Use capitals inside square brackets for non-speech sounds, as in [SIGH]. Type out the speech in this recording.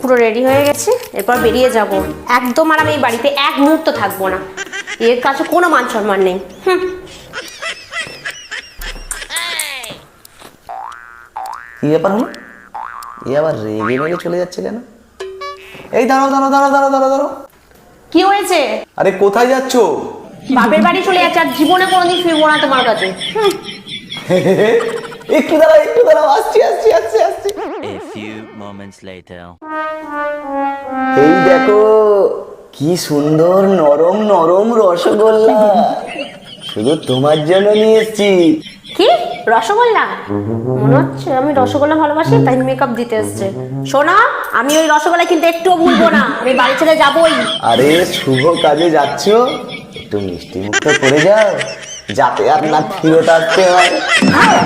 পুরো রেডি হয়ে গেছে এরপর বেরিয়ে যাব। একদম আর আমি এই বাড়িতে এক মুহূর্ত থাকব না। এর কাছে কোনো মান সম্মান নেই। হুম। কি ব্যাপার হলো এ আবার রেগে মেগে চলে যাচ্ছে কেন? এই দাঁড়াও দাঁড়াও দাঁড়াও দাঁড়াও দাঁড়াও দাঁড়াও। কি হয়েছে? আরে কোথায় যাচ্ছো? বাপের বাড়ি চলে যাচ্ছে আর জীবনে কোনোদিন ফিরবো না তোমার কাছে। [LAUGHS] একটু দাঁড়াও একটু দাঁড়াও আসছি আসছি আসছি আসছি। Few moments later. এই দেখো কি সুন্দর নরম নরম রসগোল্লা। শুধু তোমার জন্য নিয়ে এসেছি। কি? রসগোল্লা? মনে হচ্ছে আমি রসগোল্লা ভালোবাসি তাই মেকআপ দিতে এসছে। শোনা আমি ওই রসগোল্লা কিন্তু একটুও ভুলবো না। আমি বাড়ি ছেড়ে যাবোই। আরে শুভ কাজে যাচ্ছ? একটু মিষ্টি মুক্ত করে যাও যাতে আর না ফিরত আসতে হয়। হ্যাঁ।